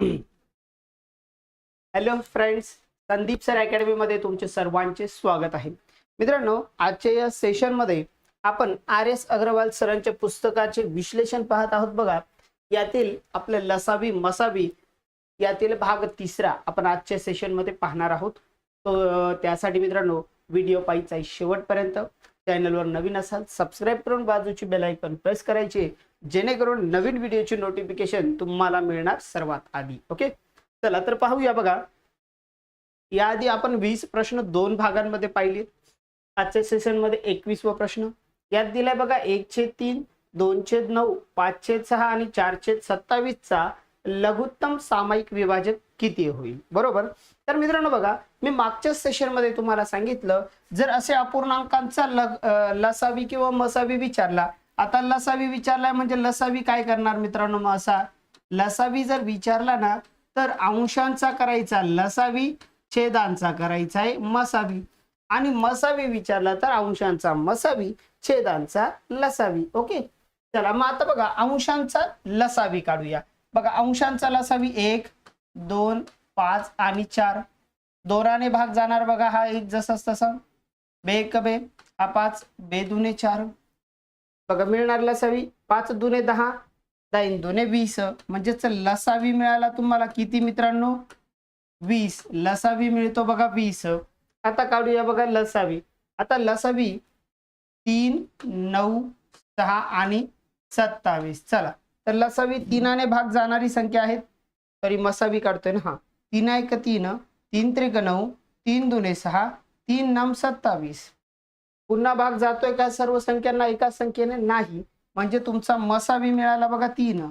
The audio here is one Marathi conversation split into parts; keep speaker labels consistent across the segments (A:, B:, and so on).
A: हॅलो फ्रेंड्स संदीप सर अकॅडमीमध्ये तुमचे सर्वांचे स्वागत आहे. मित्रांनो आजच्या या सेशनमध्ये आपण आर एस अग्रवाल सरांच्या पुस्तकाचे विश्लेषण पाहत आहोत बघा. यातील आपले लसावी मसावी यातील भाग तिसरा आपण आजच्या सेशनमध्ये पाहणार आहोत. तो त्यासाठी मित्रांनो व्हिडिओ पाहिजे आहे शेवटपर्यंत. चॅनलवर नवीन असाल सबस्क्राईब करून बाजूची बेलायकन प्रेस करायची जेणेकरून नवीन व्हिडिओची नोटिफिकेशन तुम्हाला मिळणार सर्वात आधी. ओके चला तर पाहूया बघा. याआधी आपण वीस प्रश्न दोन भागांमध्ये पाहिले. आजच्या सेशनमध्ये एकवीसवा प्रश्न. यात दिलाय बघा एक छेद तीन दोन छेद नऊ पाच छेद सहा आणि चार छेद सत्तावीसचा लघुत्तम सामायिक विभाजक किती होईल? बरोबर? तर मित्रांनो बघा मी मागच्या सेशनमध्ये तुम्हाला सांगितलं जर असे अपूर्णांकांचा लग लसावी किंवा मसावी विचारला आता लसावी विचारलाय म्हणजे लसावी काय करणार मित्रांनो? मग असा लसावी जर विचारला ना तर अंशांचा करायचा लसावी छेदांचा करायचा आहे मसावी. आणि मसावी विचारला तर अंशांचा मसावी छेदांचा लसावी. ओके? चला मग आता बघा अंशांचा लसावी काढूया. बघा अंशांचा लसावी एक दोन पाच आणि चार. दोराने भाग जाणार बघा हा एक जसाच तसा. बे कबे बे हा पाच. बे दुने चार. बघा मिळणार लसावी पाच दुने दहा दाईन दुने वीस. म्हणजेच लसावी मिळाला तुम्हाला किती मित्रांनो? वीस. लसावी मिळतो बघा वीस. आता काढूया बघा लसावी. आता लसावी तीन नऊ सहा आणि सत्तावीस. चला. तर लसावी तीनाने भाग जाणारी संख्या आहेत. तरी मसावी काढतोय ना हा. तीन एक तीन तीन त्रिक नऊ तीन दुने सहा तीन नम सत्तावीस. पुन्हा भाग जातोय का सर्व संख्यांना एकाच संख्येने? नाही. म्हणजे तुमचा मसावी मिळाला बघा तीन.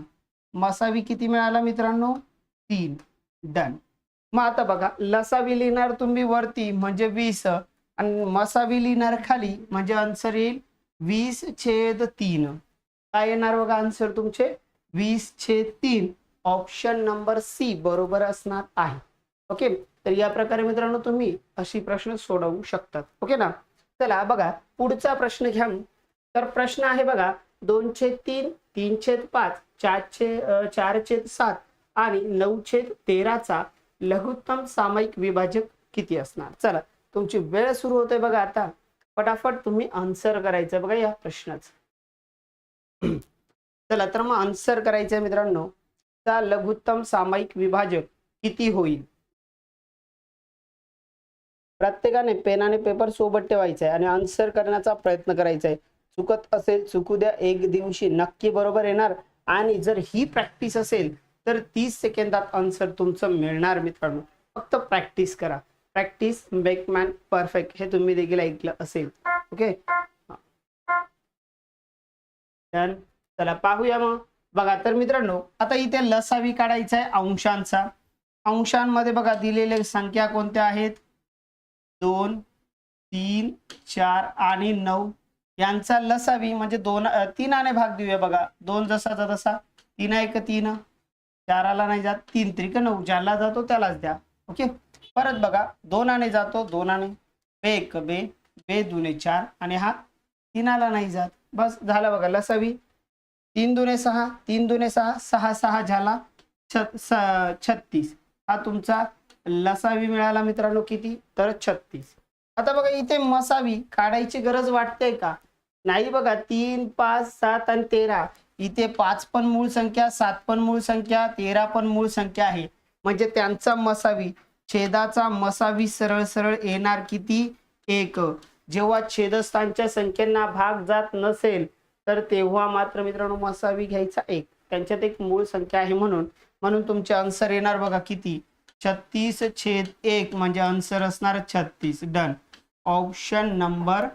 A: मसावी किती मिळाला मित्रांनो? तीन. डन मग आता बघा लसावी लिहिणार तुम्ही वरती म्हणजे वीस. आणि मसावी लिहिणार खाली म्हणजे आन्सर येईल वीस छेद तीन. काय येणार बघा आन्सर तुमचे? वीस छेद तीन. ऑप्शन नंबर सी बरोबर असणार आहे. ओके तर या प्रकारे मित्रांनो तुम्ही अशी प्रश्न सोडवू शकतात. ओके ना? चला बघा पुढचा प्रश्न घ्या तर प्रश्न आहे बघा दोन छेद तीन तीन छेद पाच चार चार छेद सात आणि नऊ छेद तेराचा लघुत्तम सामायिक विभाजक किती असणार? चला तुमची वेळ सुरू होते बघा आता. फटाफट तुम्ही आन्सर करायचं बघा या प्रश्नाचं. चला तर मग आन्सर करायचं मित्रांनो. चा लघुत्तम सामायिक विभाजक किती होईल? प्रत्येकाने पेनाने पेपर सोबत ठेवायचा आहे आणि आन्सर करण्याचा प्रयत्न करायचा. आहे चुकत असेल चुकू द्या एक दिवशी नक्की बरोबर येणार. आणि जर ही प्रॅक्टिस असेल तर तीस सेकंदात आन्सर तुमचं मिळणार मित्रांनो. फक्त प्रॅक्टिस करा. प्रॅक्टिस मेक मॅन परफेक्ट हे तुम्ही देखील ऐकलं असेल. ओके चला पाहूया मग. बघा तर मित्रांनो आता इथे लसावी काढायचा आहे अंशांचा. अंशांमध्ये बघा दिलेल्या संख्या कोणत्या आहेत? दोन तीन चार आणि नऊ यांचा लसावी म्हणजे दोन तीन तीनाने भाग देऊया बघा. दोन जसाचा तसा. तीन एक तीन? चाराला नाही जात. तीन त्रिक नऊ. ज्याला जातो त्यालाच द्या. ओके? परत बघा. दोनाने जातो. दोनाने बे एक बे. बे दुने चार. आणि हा तीनाला नाही जात. बस झालं बघा लसावी. तीन दुने सहा. तीन दुने सहा. सहा सहा झाला छ- स- छत्तीस. हा तुमचा लसावी मिळाला मित्रांनो किती? तर छत्तीस. आता बघा इथे मसावी काढायची गरज वाटते का? नाही बघा तीन पाच सात आणि तेरा. इथे पाच पण मूळ संख्या सात पण मूळ संख्या तेरा पण मूळ संख्या आहे. म्हणजे त्यांचा मसावी छेदाचा मसावी सरळ सरळ येणार किती? एक. जेव्हा छेदस्थानच्या संख्येना भाग जात नसेल तर तेव्हा मात्र मित्रांनो मसावी घ्यायचा एक. त्यांच्यात एक मूळ संख्या आहे म्हणून. म्हणून तुमचे आन्सर येणार बघा किती? छत्तीस छेद एक म्हणजे आन्सर असणार छत्तीस. डन ऑप्शन नंबर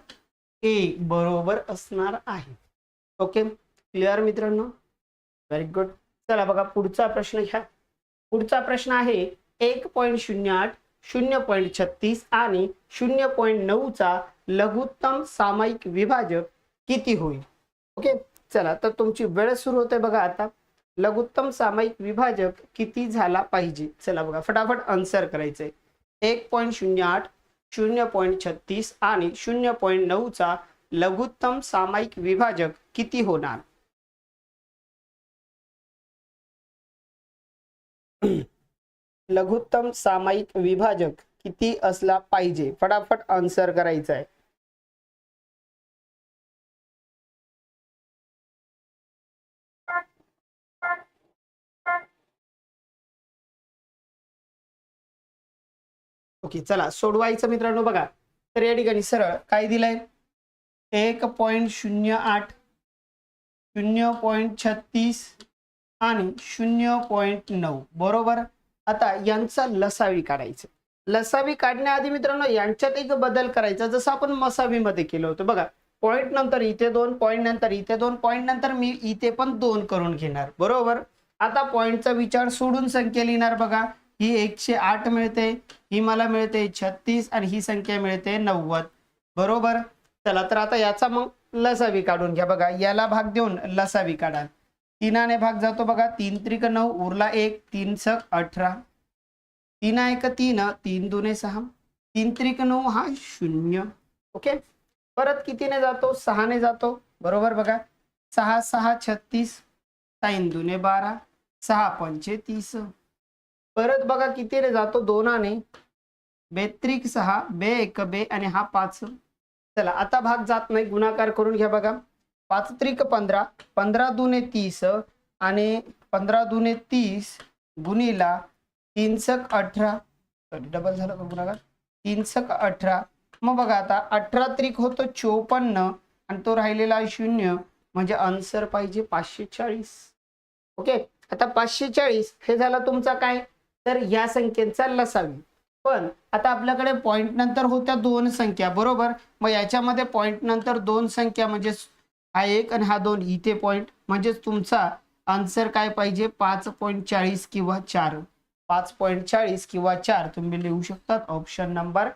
A: ए बरोबर असणार आहे. ओके क्लिअर मित्रांनो? व्हेरी गुड चला बघा पुढचा प्रश्न घ्या. पुढचा प्रश्न आहे एक पॉईंट शून्य आठ शून्य पॉईंट छत्तीस आणि शून्य पॉईंट नऊचा लघुत्तम सामायिक विभाजक किती होईल? ओके चला तर तुमची वेळ सुरू होते बघा आता. लघुत्तम सामायिक विभाजक किती झाला पाहिजे? चला बघा फटाफट आन्सर करायचंय. एक पॉईंट शून्य आठ शून्य पॉईंट छत्तीस आणि शून्य पॉईंट नऊचा लघुत्तम सामायिक विभाजक किती होणार? लघुत्तम सामायिक विभाजक किती असला पाहिजे? फटाफट आन्सर करायचा आहे ओके चला. सोडवायचं मित्रांनो बघा. तर या ठिकाणी सरळ काय दिलंय? एक पॉईंट शून्य आठ शून्य पॉईंट छत्तीस आणि शून्य पॉईंट नऊ. बरोबर? आता यांचा लसावी काढायचं. लसावी काढण्याआधी मित्रांनो यांच्यात एक बदल करायचा. जसं आपण मसावीमध्ये केलं होतं. बघा पॉईंट नंतर इथे दोन पॉईंट नंतर इथे दोन पॉईंट नंतर मी इथे पण दोन करून घेणार. बरोबर? आता पॉईंटचा विचार सोडून संख्या लिहिणार बघा. ही एकशे आठ मिळते ही मला मिळते छत्तीस आणि ही संख्या मिळते नव्वद. बरोबर? चला तर आता याचा मग लसावी काढून घ्या बघा. याला भाग देऊन लसावी काढाल तीनाने भाग जातो बघा. तीन त्रिक नऊ उरला एक तीन सक अठरा. तीन एक तीन तीन दुने सहा. तीन त्रिक नऊ हा शून्य. ओके? परत कितीने जातो? सहाने जातो. बरोबर बघा. सहा सहा छत्तीस. साईन दुने बारा. सहा पंचे तीस परत बघा किती रे जातो दोनाने. बेत्रिक सहा बे एक बे आणि हा पाच. चला आता भाग जात नाही गुणाकार करून घ्या बघा. पाच त्रिक पंधरा पंधरा दुने तीस आणि पंधरा दुने तीस गुणीला तीन सक अठरा डबल झालं का गुणाकार? तीनसक अठरा. मग बघा आता अठरा त्रिक होतो चोपन्न आणि तो राहिलेला शून्य. म्हणजे आन्सर पाहिजे पाचशे चाळीस. ओके आता पाचशे चाळीस हे झालं तुमचा काय? तर या संख्येचा लसावी. पण आता आपल्याकडे पॉईंट नंतर होत्या दोन संख्या बरोबर? मग याच्यामध्ये पॉईंट नंतर दोन संख्या म्हणजे हा एक आणि हा दोन इथे पॉईंट म्हणजेच तुमचा आन्सर काय पाहिजे? पाच पॉईंट चाळीस किंवा चार. पाच पॉईंट चाळीस किंवा चार तुम्ही लिहू शकतात. ऑप्शन नंबर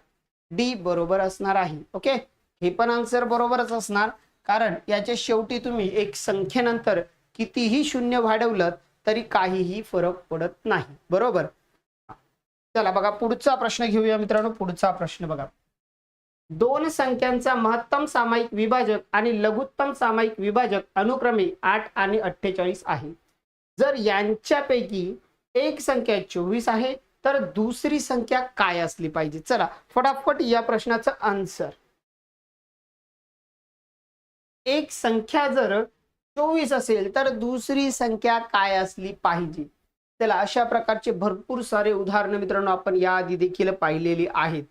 A: डी बरोबर असणार आहे. ओके हे पण आन्सर बरोबरच असणार. कारण याच्या शेवटी तुम्ही एक संख्येनंतर कितीही शून्य वाढवलं तरी काहीही फरक पडत नाही. बरोबर? चला बघा पुढचा प्रश्न घेऊया मित्रांनो. पुढचा प्रश्न बघा. दोन संख्यांचा महत्तम सामायिक विभाजक आणि लघुत्तम सामायिक विभाजक अनुक्रमे आठ आणि अठ्ठेचाळीस आहे. जर यांच्यापैकी एक संख्या चोवीस आहे तर दुसरी संख्या काय असली पाहिजे? चला फटाफट या प्रश्नाचं आन्सर एक संख्या जर चोवीस असेल तर दुसरी संख्या काय असली पाहिजे? चला अशा प्रकारचे भरपूर सारे उदाहरण मित्रांनो आपण याआधी देखील पाहिलेली आहेत.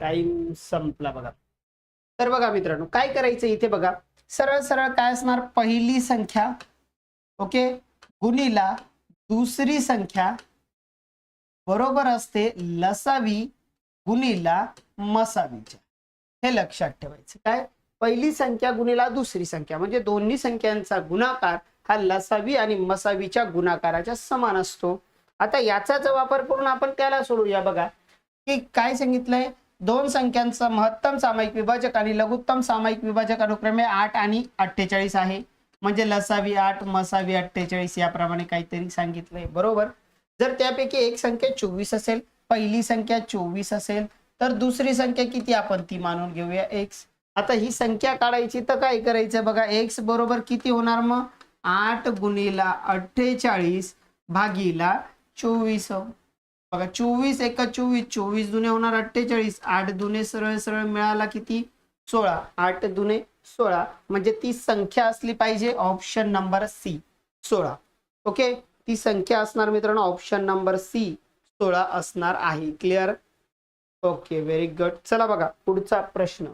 A: टाइम संपला बघा. तर बघा मित्रांनो काय करायचं इथे बघा? सरळ सरळ काय असणार? पहिली संख्या ओके? गुणीला दुसरी संख्या बरोबर असते लसावी गुणीला मसावीच्या. हे लक्षात ठेवायचं. काय? पहिली संख्या गुणीला दुसरी संख्या. म्हणजे दोन्ही संख्यांचा गुणाकार हा लसावी आणि मसावीच्या गुणाकाराच्या समान असतो. आता याचाच वापर करून आपण त्याला सोडूया बघा. की काय सांगितलंय? दोन संख्यांचं महत्तम सामायिक विभाजक आणि लघुत्तम सामायिक विभाजक अनुक्रमे आठ आणि अठ्ठेचाळीस आहे. म्हणजे लसावी आठ मसावी अठ्ठेचाळीस याप्रमाणे काहीतरी सांगितलंय. बरोबर? जर त्यापैकी एक संख्या चोवीस असेल पहिली संख्या चोवीस असेल तर दुसरी संख्या किती आपण ती मानून घेऊया? एक्स आता ही संख्या काढायची तर काय करायचं बघा? एक्स बरोबर किती होणार मग? आठ गुणीला अठ्ठेचाळीस भागीला चोवीस. बघा चोवीस एका चोवीस चोवीस दुने होणार अठ्ठेचाळीस आठ दुने सरळ सरळ मिळाला किती? सोळा. आठ दुने सोळा. म्हणजे ती संख्या असली पाहिजे ऑप्शन नंबर सी सोळा. ओके ती संख्या असणार मित्रांनो ऑप्शन नंबर सी सोळा असणार आहे. क्लिअर ओके व्हेरी गुड चला बघा पुढचा प्रश्न.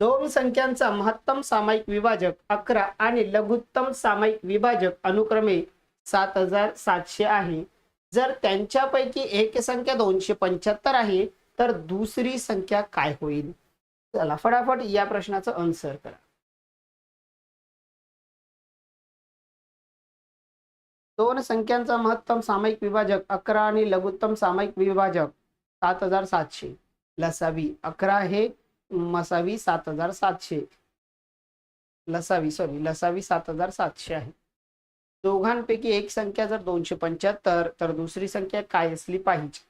A: दोन संख्यांचा महत्तम सामायिक विभाजक अकरा आणि लघुत्तम सामायिक विभाजक अनुक्रमे सात हजार सातशे आहे. जर त्यांच्यापैकी एक संख्या दोनशे पंच्याहत्तर आहे तर दुसरी संख्या काय होईल? चला फटाफट या प्रश्नाचं आन्सर करा. दोन संख्यांचा महत्तम सामायिक विभाजक अकरा आणि लघुत्तम सामायिक विभाजक सात हजार सातशे. लसावी अकरा हे मसावी सात हजार सातशे. लसावी सॉरी लसावी सात हजार सातशे आहे. दोघांपैकी एक संख्या जर दोनशे पंच्याहत्तर तर दुसरी संख्या काय असली पाहिजे?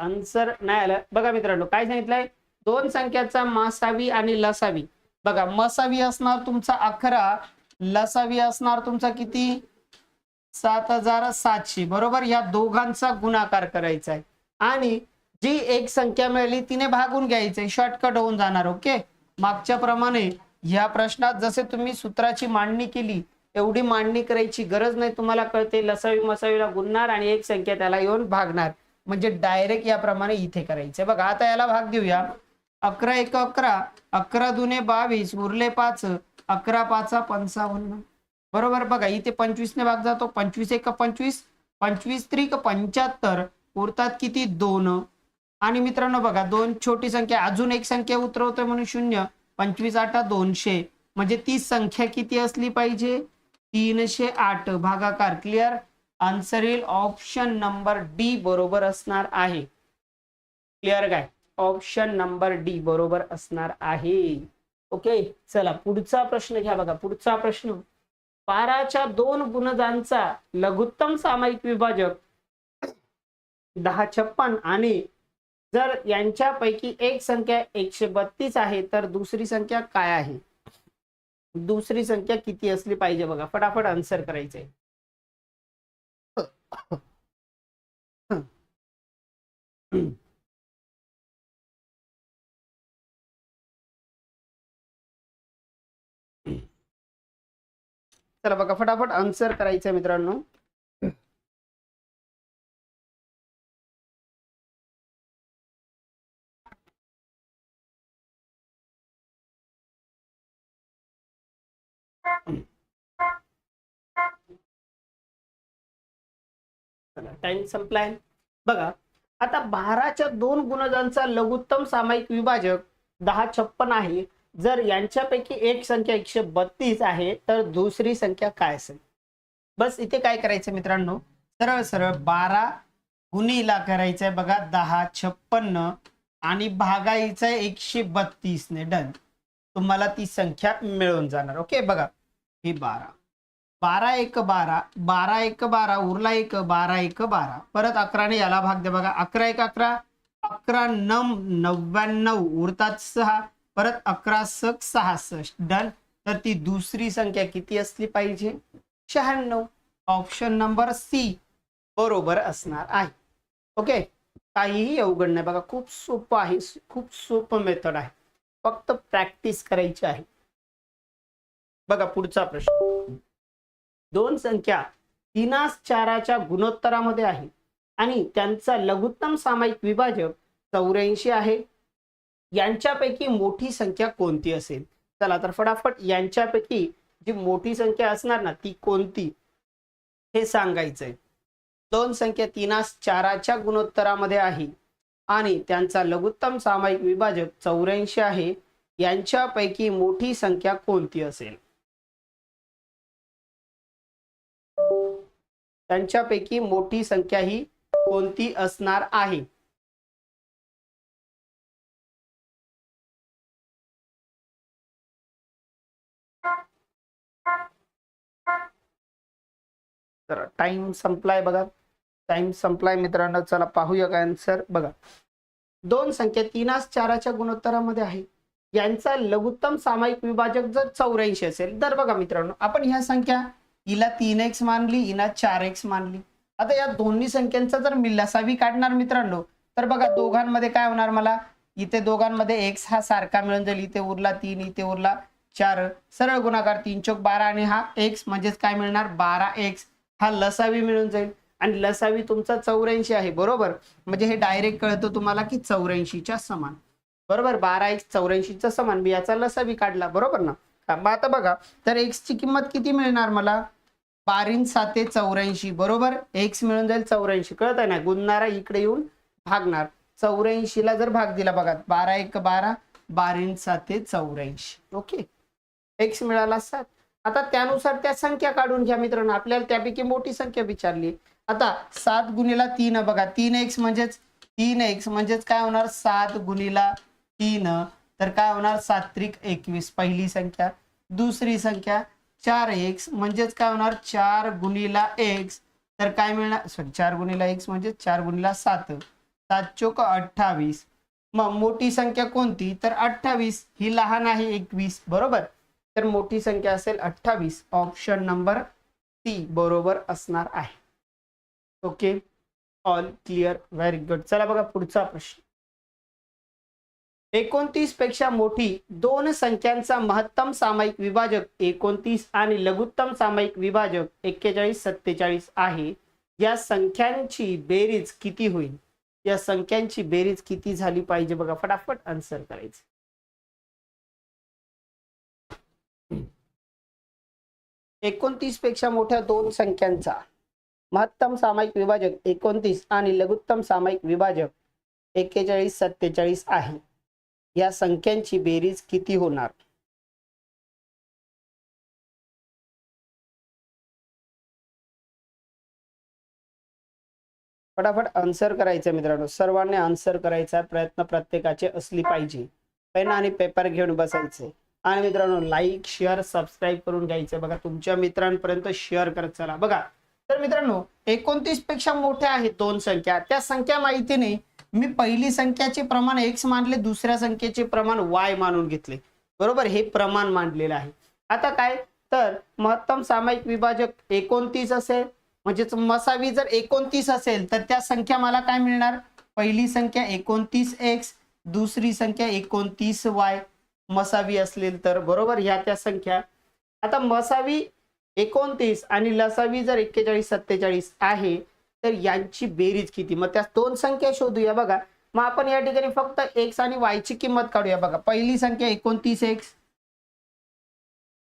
A: आन्सर नाही आलं. बघा मित्रांनो काय सांगितलंय? दोन संख्याचा मासावी आणि लसावी. बघा मसावी असणार तुमचा अकरा लसावी असणार तुमचा किती? सात हजार सातशे. बरोबर? या दोघांचा गुणाकार करायचा आहे आणि जी एक संख्या मिळाली तिने भागून घ्यायचे शॉर्टकट होऊन जाणार ओके मागच्या प्रमाणे ह्या प्रश्नात जसे तुम्ही सूत्राची मांडणी केली एवढी मांडणी करायची गरज नाही तुम्हाला कळते लसावी मसावीला गुणणार आणि एक संख्या त्याला येऊन भागणार. म्हणजे डायरेक्ट याप्रमाणे इथे करायचे. बघा आता याला भाग देऊया. अकरा एक अकरा अकरा दुने बावीस उरले पाच अकरा पाचा पंचावन्न. बरोबर बघा इथे पंचवीस ने भाग जातो पंचवीस एक पंचवीस पंचवीस त्रिक पंच्याहत्तर उरतात किती? दोन. आणि मित्रांनो बघा दोन छोटी संख्या अजून एक संख्या उतरवतोय म्हणून शून्य पंचवीस आठ दोनशे. म्हणजे ती संख्या किती असली पाहिजे? तीनशे आठ. भागाकार क्लिअर आन्सर येईल ऑप्शन नंबर डी बरोबर असणार आहे. क्लिअर काय? ऑप्शन नंबर डी बरोबर असणार आहे. ओके चला पुढचा प्रश्न घ्या बघा. पुढचा प्रश्न. बाराच्या दोन गुणजांचा लघुत्तम सामायिक विभाजक दहा छप्पन आणि जर यांच्यापैकी एक संख्या एकशे बत्तीस आहे तर दुसरी संख्या काय आहे? दुसरी संख्या किती असली पाहिजे बघा. फटाफट आन्सर करायचंय. चला बघा फटाफट आन्सर करायचंय मित्रांनो. टाइम संपलाय. बघा आता बाराच्या दोन गुणजांचा लघुत्तम सामायिक विभाजक दहा छप्पन आहे. जर यांच्यापैकी एक संख्या एकशे बत्तीस आहे तर दुसरी संख्या काय असेल? बस इथे काय करायचं मित्रांनो? सरळ सरळ बारा गुणीला करायचंय बघा दहा छप्पन्न आणि भागायचं एकशे बत्तीस ने डन तुम्हाला ती संख्या मिळून जाणार. ओके बघा. ही बारा. बारा एक बारा बारा एक बारा उरला एक बारा एक बारा. परत अकराने याला भाग द्या बघा. अकरा एक अकरा अकरा नम नव्याण्णव उरतात सहा. परत अकरा सक सहासष्ट. डन. तर ती दुसरी संख्या किती असली पाहिजे? शहाण्णव. ऑप्शन नंबर सी बरोबर असणार आहे. ओके? काहीही अवघड नाही. बघा खूप सोपं आहे. खूप सोपं मेथड आहे. फक्त प्रॅक्टिस करायची आहे. बघा पुढचा प्रश्न. दोन संख्या तीनास चाराच्या गुणोत्तरामध्ये आहे. आणि त्यांचा लघुत्तम सामायिक विभाजक चौऱ्याऐंशी आहे. यांच्यापैकी मोठी संख्या कोणती असेल? चला तर फटाफट यांच्यापैकी जी मोठी संख्या असणार ना ती कोणती? हे सांगायचंय. दोन संख्या तीनास चाराच्या गुणोत्तरामध्ये आहे. आणि त्यांचा लघुत्तम सामायिक विभाजक चौऱ्याऐंशी आहे. यांच्यापैकी मोठी संख्या कोणती असेल? त्यांच्यापैकी मोठी संख्या ही कोणती असणार आहे? तर टाइम संपलाय बघा. टाइम संपलाय मित्रांनो चला पाहूया का आन्सर बघा. दोन संख्या तीनास चाराच्या गुणोत्तरामध्ये आहे. यांचा लघुत्तम सामायिक विभाजक जर चौऱ्याऐंशी असेल तर बघा मित्रांनो आपण ह्या संख्या हिला तीन एक्स मानली हिला चार एक्स मानली. आता या दोन्ही संख्यांचा जर मी लसावी काढणार मित्रांनो तर बघा दोघांमध्ये काय होणार मला? इथे दोघांमध्ये एक्स हा सारखा मिळून जाईल. इथे उरला तीन इथे उरला चार. सरळ गुणाकार तीन चौक बारा आणि हा एक्स म्हणजेच काय मिळणार? बारा एक्स हा लसावी मिळून जाईल. आणि लसावी तुमचा चौऱ्याऐंशी आहे बरोबर? म्हणजे हे डायरेक्ट कळतं तुम्हाला की चौऱ्याऐंशीच्या समान. बरोबर? बारा एक्स चौऱ्याऐंशीचा समान. मी याचा लसावी काढला बरोबर ना? हा, मग आता बघा तर एक्सची किंमत किती मिळणार मला? बारीन साते चौऱ्याऐंशी बरोबर? एक्स मिळून जाईल चौऱ्याऐंशी. कळत आहे ना? गुणणारा इकडे येऊन भागणार. चौऱ्याऐंशी ला जर भाग दिला बघा बारा एक बारा बारीन साते चौऱ्याऐंशी. ओके? एक्स मिळाला सात. आता त्यानुसार त्या संख्या काढून घ्या मित्रांनो. आपल्याला त्यापैकी मोठी संख्या विचारली. आता सात गुणीला तीन बघा तीन एक्स म्हणजेच तीन एक्स म्हणजेच काय होणार? सात गुणीला तीन. तर काय होणार? सात्विक एकवीस पहिली संख्या. दुसरी संख्या चार एक्स म्हणजेच काय होणार? चार गुणीला एक्स तर काय मिळणार? सॉरी चार गुणीला एक्स म्हणजे चार गुणीला सात. सात चोक अठ्ठावीस. मग मोठी संख्या कोणती? तर अठ्ठावीस. ही लहान आहे एकवीस. बरोबर? तर मोठी संख्या असेल अठ्ठावीस. ऑप्शन नंबर सी बरोबर असणार आहे. Okay all clear very good चला बघा पुढचा प्रश्न. एकोणतीसपेक्षा मोठी दोन संख्यांचा महत्तम सामायिक विभाजक एकोणतीस आणि लघुत्तम सामायिक विभाजक एक्केचाळीस सत्तेचाळीस आहे. या संख्यांची बेरीज किती होईल? या संख्यांची बेरीज किती झाली पाहिजे बघा फटाफट आन्सर करायचं. एकोणतीसपेक्षा मोठ्या दोन संख्यांचा महत्तम सामायिक विभाजक एकोणतीस आणि लघुत्तम सामायिक विभाजक एक्केचाळीस सत्तेचाळीस आहे. या संख्यांची बेरीज किती होणार? फटाफट आन्सर करायचं मित्रांनो. सर्वांनी आन्सर करायचा प्रयत्न प्रत्येकाचे असली पाहिजे. पेन आणि पेपर घेऊन बसायचे. आणि मित्रांनो लाईक शेअर सबस्क्राईब करून घ्यायचं. बघा तुमच्या मित्रांपर्यंत शेअर करत चला. बघा तर मित्रांनो एकोणतीसपेक्षा मोठ्या आहेत दोन संख्या. त्या संख्या माहितीने मी पहिली संख्याचे प्रमाण एक्स मानले दुसऱ्या संख्येचे प्रमाण वाय मानून घेतले. बरोबर? हे प्रमाण मांडलेलं आहे. आता काय? तर महत्तम सामायिक विभाजक एकोणतीस असेल म्हणजेच मसावी जर एकोणतीस असेल तर त्या संख्या मला काय मिळणार? पहिली संख्या एकोणतीस एक्स दुसरी संख्या एकोणतीस वाय मसावी असेल तर बरोबर? ह्या त्या संख्या. आता मसावी एकोणतीस आणि लसावी जर एक्केचाळीस सत्तेचाळीस आहे तर यांची बेरीज किती? मग त्या दोन संख्या शोधूया बघा. मग आपण या ठिकाणी फक्त एक्स आणि वाय ची किंमत काढूया बघा. पहिली संख्या एकोणतीस एक्स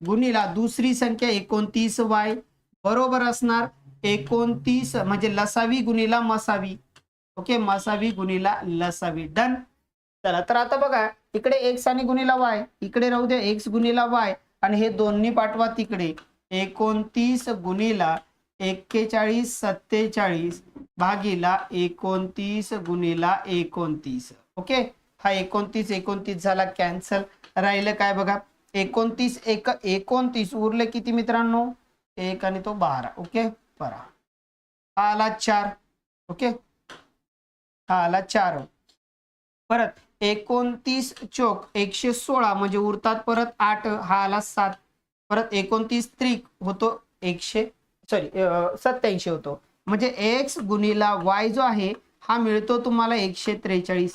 A: गुणीला दुसरी संख्या एकोणतीस वाय बरोबर असणार एकोणतीस म्हणजे लसावी गुणीला मसावी. ओके मसावी गुणीला लसावी. डन चला तर आता बघा इकडे एक्स आणि गुणीला वाय इकडे राहू द्या एक्स गुणीला वाय आणि हे दोन्ही पाठवा तिकडे. एकोणतीस गुणीला एक्केचाळीस सत्तेचाळीस भागीला एकोणतीस गुणीला एकोणतीस. ओके? हा एकोणतीस एकोणतीस झाला कॅन्सल राहिलं काय बघा? एकोणतीस एक एकोणतीस. उरले किती मित्रांनो? एक आणि तो बारा. ओके? बरा. हा आला चार. ओके? हा आला चार. परत एकोणतीस चोक एकशे सोळा म्हणजे उरतात परत आठ. हा आला सात. परत एकोणतीस त्रिक होतो एकशे सॉरी सत्याऐंशी होतो. म्हणजे एक्स गुणीला वाय जो आहे हा मिळतो तुम्हाला एकशे त्रेचाळीस.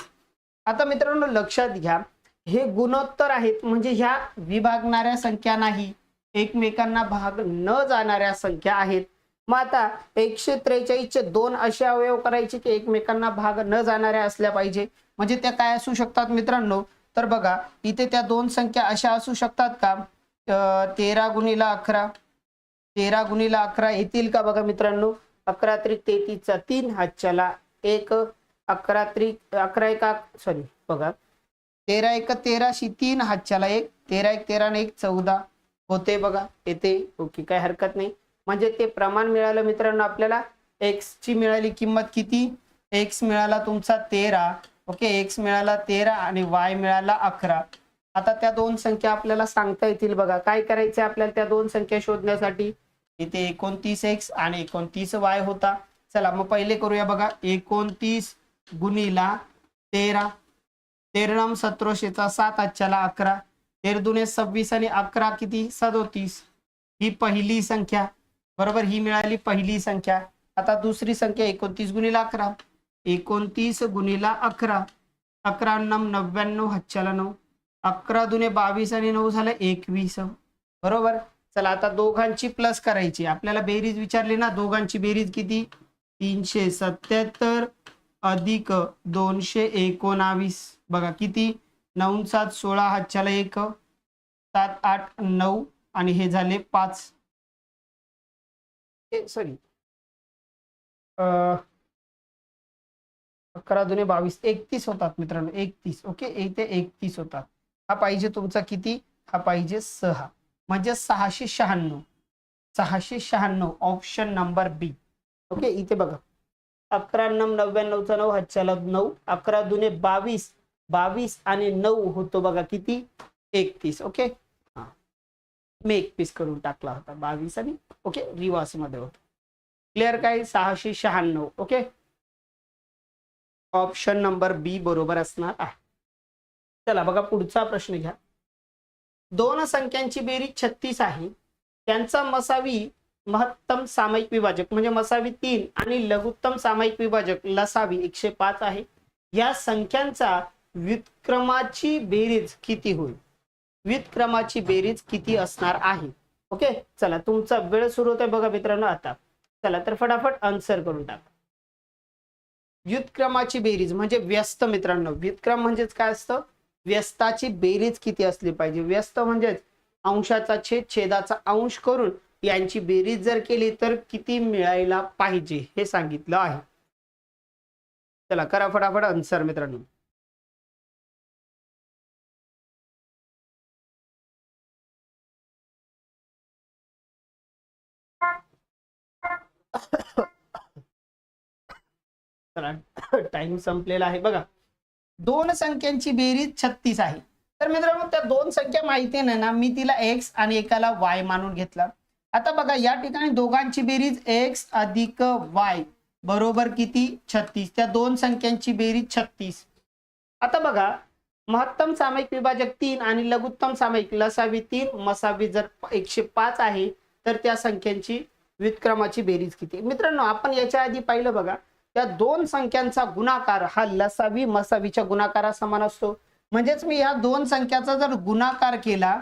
A: आता मित्रांनो लक्षात घ्या. हे गुणोत्तर आहेत म्हणजे ह्या विभागणाऱ्या संख्या नाही. एकमेकांना भाग न जाणाऱ्या संख्या आहेत. मग आता एकशे त्रेचाळीसचे दोन असे अवयव करायचे की एकमेकांना भाग न जाणाऱ्या असल्या पाहिजे. म्हणजे त्या काय असू शकतात मित्रांनो? तर बघा इथे त्या दोन संख्या अशा असू शकतात का? तेरा गुणीला अकरा. तेरा गुणीला अकरा येतील का बघा मित्रांनो? अकरा त्रिक तेहतीसचा तीन हातच्याला एक. अकरा त्रिक अकरा एका सॉरी बघा. तेरा एक तेराशी तीन हातच्याला एक. तेरा एक तेरा एक चौदा. होते बघा येते. ओके काय हरकत नाही. म्हणजे ते प्रमाण मिळालं मित्रांनो आपल्याला. एक्स ची मिळाली किंमत किती? एक्स मिळाला तुमचा तेरा. ओके एक्स मिळाला तेरा आणि वाय मिळाला अकरा. आता त्या दोन संख्या आपल्याला सांगता येतील बघा. काय करायचं आपल्याला त्या दोन संख्या शोधण्यासाठी? इथे एकोणतीस एक्स आणि एकोणतीस वाय होता. चला मग पहिले करूया बघा. एकोणतीस गुणीला तेरा. तेरणम सतरोशेचा सात आजच्याला अकरा. तेर दुने सव्वीस आणि अकरा किती? सदोतीस. ही पहिली संख्या. बरोबर? ही मिळाली पहिली संख्या. आता दुसरी संख्या एकोणतीस गुणीला अकरा. एकोणतीस गुणीला अकरा. अकरा नम नव्याण्णव हातच्याला नऊ. अकरा दुने बावीस आणि नऊ झालं एकवीस. बरोबर? चला आता दोघांची प्लस करायची. आपल्याला बेरीज विचारली ना दोघांची बेरीज किती? तीनशे सत्याहत्तर अधिक दोनशे एकोणावीस. बघा किती? नऊ सात सोळा हातच्याला एक. सात आठ नऊ आणि हे झाले पाच. सॉरी अकरा दुने बावीस. एकतीस होतात मित्रांनो. एकतीस. ओके? इथे एकतीस होतात. हा पाहिजे तुमचा किती? हा पाहिजे सहा. म्हणजे सहाशे शहाण्णव. सहाशे शहाण्णव ऑप्शन नंबर बी ओके इथे बघा. अकरा नम नव्याण्णवचा नऊ हातच्याला नऊ. अकरा दुने बावीस. बावीस आणि नऊ होतो बघा किती? एकतीस. ओके हा. मी एकतीस करून टाकला होता बावीस आणि ओके रिवासमध्ये होतो. क्लिअर काय? सहाशे शहाण्णव. ओके ऑप्शन नंबर बी बरोबर असणार आहे. चला बघा पुढचा प्रश्न घ्या. दोन संख्यांची बेरीज छत्तीस आहे. त्यांचा मसावी महत्तम सामायिक विभाजक म्हणजे मसावी तीन आणि लघुत्तम सामायिक विभाजक लसावी एकशे पाच आहे. या संख्यांचा व्युत्क्रमाची बेरीज किती होईल? व्युत्क्रमाची बेरीज किती असणार आहे? ओके? चला तुमचा वेळ सुरू होतोय बघा मित्रांनो आता. चला तर फटाफट आन्सर करून टाका. व्युत्क्रमाची बेरीज म्हणजे व्यस्त मित्रांनो. व्युत्क्रम म्हणजेच काय असतं? व्यस्ताची बेरीज किती असली पाहिजे? व्यस्त म्हणजेच अंशाचा छेद छेदाचा अंश करून यांची बेरीज जर केली तर किती मिळायला पाहिजे हे सांगितलं आहे. चला करा फटाफट आन्सर मित्रांनो. चला टाइम संपलेला आहे. बघा. दोन संख्यांची बेरीज छत्तीस आहे. तर मित्रांनो त्या दोन संख्या माहिती नाही ना मी तिला एक्स आणि एकाला वाय मानून घेतला. आता बघा या ठिकाणी दोघांची बेरीज एक्स अधिक वाय बरोबर किती? छत्तीस. त्या दोन संख्यांची बेरीज छत्तीस. आता बघा महत्तम सामायिक विभाजक तीन आणि लघुत्तम सामायिक लसावी तीन मसावी जर एकशे पाच आहे तर त्या संख्यांची व्युत्क्रमाची बेरीज किती? मित्रांनो आपण याच्या आधी पाहिलं बघा त्या दोन संख्यांचा गुणाकार हा लसावी मसावीच्या गुणाकारा समान असतो. म्हणजेच मी या दोन संख्याचा जर गुणाकार केला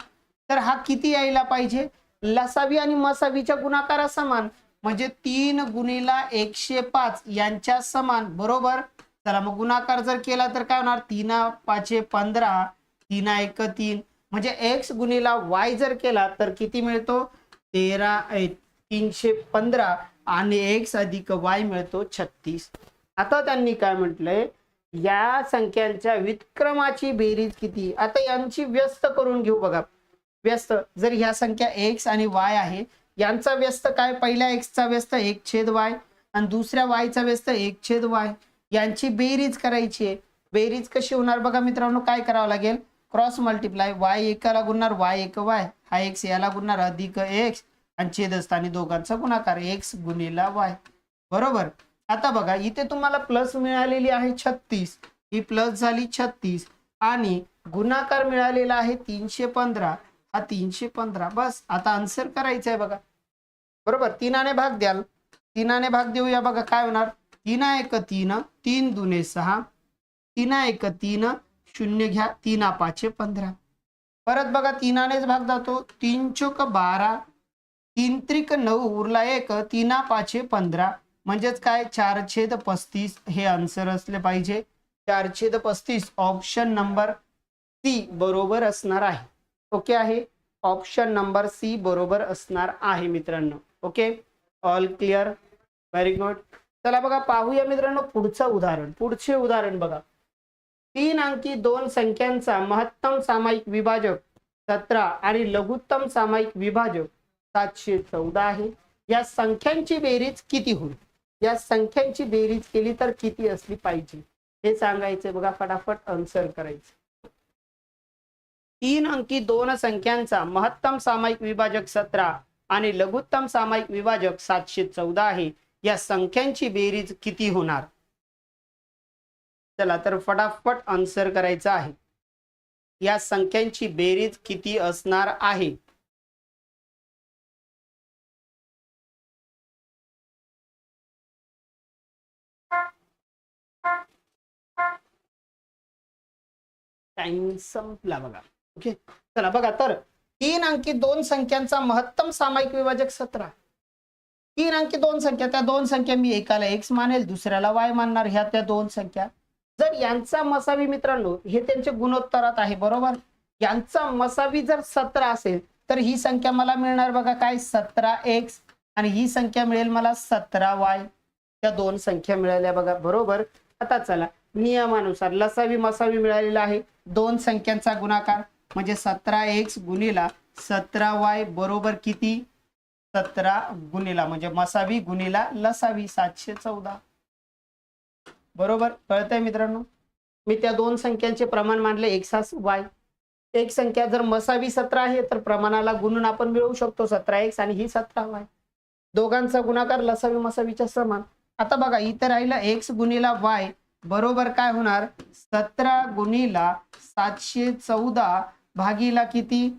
A: तर हा किती यायला पाहिजे? लसावी आणि मसावीच्या गुणाकारा समान म्हणजे तीन गुणीला एकशे पाच यांच्या समान बरोबर? चला मग गुणाकार जर केला तर काय होणार? तीना पाचशे पंधरा तीना एक तीन. म्हणजे एक्स गुणीला वाय जर केला तर किती मिळतो? तेरा तीनशे पंधरा. आणि एक्स अधिक वाय मिळतो छत्तीस. आता त्यांनी काय म्हटलंय? या संख्यांच्या व्युत्क्रमाची बेरीज किती? आता यांची व्यस्त करून घेऊ बघा. व्यस्त. जर ह्या संख्या एक्स आणि वाय आहे यांचा व्यस्त काय? पहिल्या एक्सचा व्यस्त एक छेद वाय आणि दुसऱ्या वायचा व्यस्त एक छेद वाय. यांची बेरीज करायची आहे. बेरीज कशी होणार बघा मित्रांनो काय करावं लागेल? Cross multiply. वाय एकाला गुणणार वाय एक वाय. हा एक्स याला गुणणार अधिक एक्स. आणि छेदस्थानी दोघांचा गुणाकार एक्स गुणिला वाय. बरोबर? आता बघा इथे तुम्हाला प्लस मिळालेली आहे छत्तीस. ही प्लस झाली छत्तीस. आणि गुणाकार मिळालेला आहे तीनशे पंधरा. हा तीनशे पंधरा. बस आता आन्सर करायचा आहे बघा. बरोबर? तीनाने भाग द्याल. तीनाने भाग देऊया बघा काय होणार? तीना एक तीन तीन दुने सहा. तीना एक तीन शून्य घ्या. तीना पाचशे पंधरा. परत बघा तीनानेच भाग जातो. तीन चोक बारा. तीन त्रिक नऊ उरला एक तीना पाचशे पंधरा. म्हणजेच काय? चार छेद पस्तीस हे आन्सर असले पाहिजे. चार छेद पस्तीस ऑप्शन नंबर सी बरोबर असणार आहे. ओके आहे? ऑप्शन नंबर सी बरोबर असणार आहे मित्रांनो. Okay all clear very good चला बघा पाहूया मित्रांनो पुढचं उदाहरण. पुढचे उदाहरण बघा. तीन अंकी दोन संख्यांचा महत्तम सामायिक विभाजक सतरा आणि लघुत्तम सामायिक विभाजक सातशे चौदा आहे. या संख्यांची बेरीज किती होईल? या संख्यांची बेरीज केली तर किती असली पाहिजे? हे सांगायचे बघा फटाफट आन्सर करायचं. तीन अंकी दोन संख्यांचा महत्तम सामायिक विभाजक सतरा आणि लघुत्तम सामायिक विभाजक सातशे चौदा आहे. या संख्यांची बेरीज किती होणार? चला तर फटाफट आन्सर करायचं आहे. या संख्यांची बेरीज किती असणार आहे? टाइम संपला बघा. ओके चला बघा तर तीन अंकी दोन संख्यांचा महत्तम सामायिक विभाजक सतरा. तीन अंकी दोन संख्या त्या दोन संख्या मी एकाला एक्स मानेल दुसऱ्याला वाय मानणार ह्या त्या दोन संख्या. जर यांचा मसावी मित्रांनो हे त्यांचे गुणोत्तरात आहे बरोबर? यांचा मसावी जर सतरा असेल तर ही संख्या मला मिळणार बघा काय? सतरा एक्स आणि ही संख्या मिळेल मला सतरा वाय त्या दोन संख्या मिळाल्या बघा बरोबर? आता चला नियमानुसार लसावी मसावी मिळालेला आहे. दोन संख्यांचा गुणाकार म्हणजे सतरा एक्स गुणिला सतरा वाय बरोबर किती? सतरा गुणिला म्हणजे मसावी गुणिला लसावी सातशे चौदा. बरोबर? कळतंय मित्रांनो? मी त्या दोन संख्यांचे प्रमाण मानले एक वाय. एक संख्या जर मसावी सतरा आहे तर प्रमाणाला गुणून आपण मिळवू शकतो सतरा एक्स आणि ही सतरा वाय. दोघांचा गुणाकार लसावी मसावीच्या समान. आता बघा इथं राहिलं एक्स गुणिला वाय बरोबर काय होणार? सतरा गुणीला सातशे चौदा भागीला किती?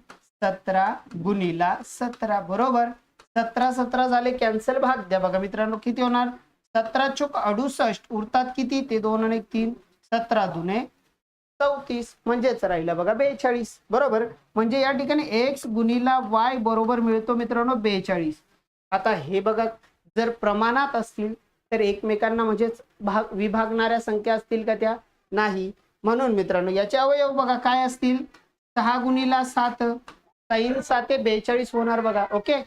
A: सतरा गुणीला सतरा. बरोबर? सतरा सतरा झाले कॅन्सल भाग द्या. बघा मित्रांनो किती होणार? सतरा चोक अडुसष्ट. उरतात किती? ते दोन आणि तीन. सतरा दुने चौतीस. म्हणजेच राहिलं बघा बेचाळीस. बरोबर? म्हणजे या ठिकाणी एक्स गुणीला वाय बरोबर मिळतो मित्रांनो बेचाळीस. आता हे बघा जर प्रमाणात असतील तर एकमेकांना म्हणजेच भाग विभागणाऱ्या संख्या असतील का त्या? नाही. म्हणून मित्रांनो याचे अवयव बघा काय असतील? सहा गुणीला सात साईन साते बेचाळीस होणार बघा ओके?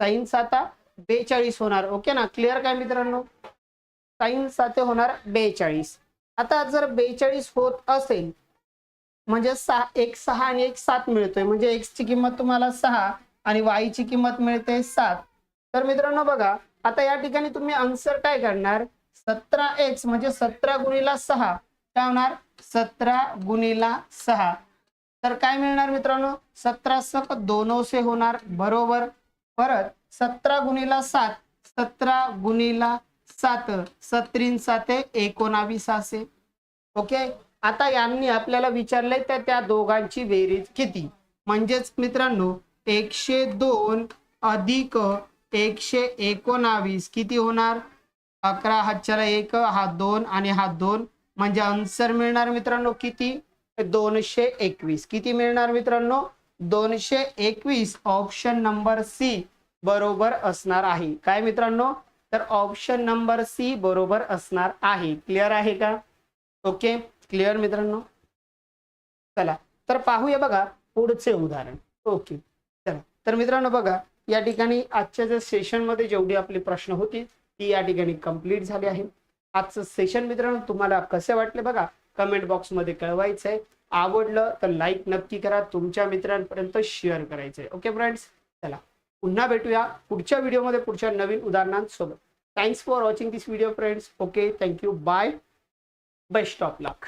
A: साईन साता बेचाळीस होणार ओके ना? क्लिअर काय मित्रांनो? साईन साते होणार बेचाळीस. आता जर बेचाळीस होत असेल म्हणजे सहा एक सहा आणि एक सात मिळतोय म्हणजे एक्स ची किंमत तुम्हाला सहा आणि वाय ची किंमत मिळते सात. तर मित्रांनो बघा आता या ठिकाणी तुम्ही आन्सर काय करणार सतरा एक्स म्हणजे सतरा गुणीला सहा. काय होणार? सतरा गुणीला सहा. तर काय मिळणार मित्रांनो? सतरा सक दोनशे होणार. बरोबर? परत सतरा गुणीला सात. सतरा गुणीला सात. सत्रीन साते एकोणावीस असे. ओके? आता यांनी आपल्याला विचारलंय तर त्या दोघांची बेरीज किती? म्हणजेच मित्रांनो एकशे दोन अधिक एकशे एकोणावीस. किती होणार? अकरा हातच्याला एक हा दोन आणि हा दोन. म्हणजे आन्सर मिळणार मित्रांनो किती? दोनशे एकवीस. किती मिळणार मित्रांनो? दोनशे एकवीस. ऑप्शन नंबर सी बरोबर असणार आहे. काय मित्रांनो? तर ऑप्शन नंबर सी बरोबर असणार आहे. क्लिअर आहे का? ओके क्लिअर मित्रांनो? चला. तर पाहूया बघा पुढचे उदाहरण. ओके चला. तर मित्रांनो बघा या ठिकाणी आजच्या ज्या सेशनमध्ये जेवढी आपली प्रश्न होती ती या ठिकाणी कंप्लीट झाली आहे आजचं सेशन मित्रांनो तुम्हाला कसे वाटले बघा? कमेंट बॉक्समध्ये कळवायचं आहे आवडलं तर लाईक नक्की करा. तुमच्या मित्रांपर्यंत शेअर करायचंय. ओके फ्रेंड्स चला. पुन्हा भेटूया पुढच्या व्हिडिओमध्ये पुढच्या नवीन उदाहरणांसोबत. Thanks for watching this video friends okay thank you bye best of luck